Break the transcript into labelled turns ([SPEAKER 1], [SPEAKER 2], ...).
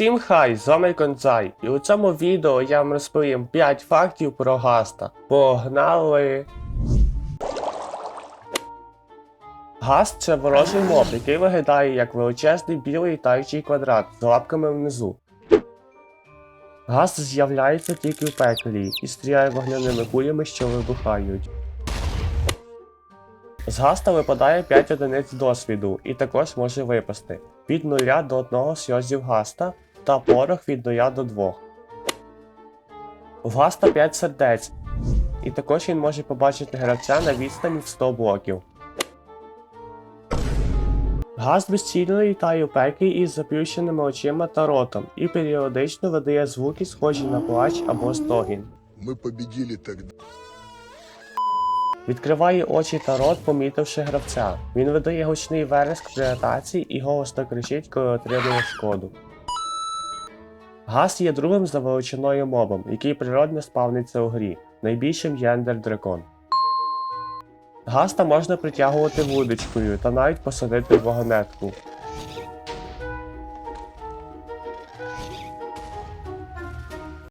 [SPEAKER 1] Усім хай, з вами Концай, і у цьому відео я вам розповім 5 фактів про Гаста. Погнали! Гаст це ворожий моб, який виглядає як величезний білий таючий квадрат з лапками внизу. Гаст з'являється тільки в пеклі і стріляє вогняними кулями, що вибухають. З гаста випадає 5 одиниць досвіду і також може випасти від 0 до 1 сльозів гаста та порох від 0 до 2. В гаста 5 сердець, і також він може побачити гравця на відстані в 100 блоків. Гаст безцільно літає у пеклі із заплющеними очима та ротом і періодично видає звуки, схожі на плач або стогін.
[SPEAKER 2] Мы победили тогда.
[SPEAKER 1] Відкриває очі та рот, помітивши гравця. Він видає гучний вереск при атаці і голосно кричить, коли отримує шкоду. Газ є другим за величиною мобом, який природно спавниться у грі, найбільшим яндер Дракон. Гаста можна притягувати вудочкою та навіть посадити в вагонетку.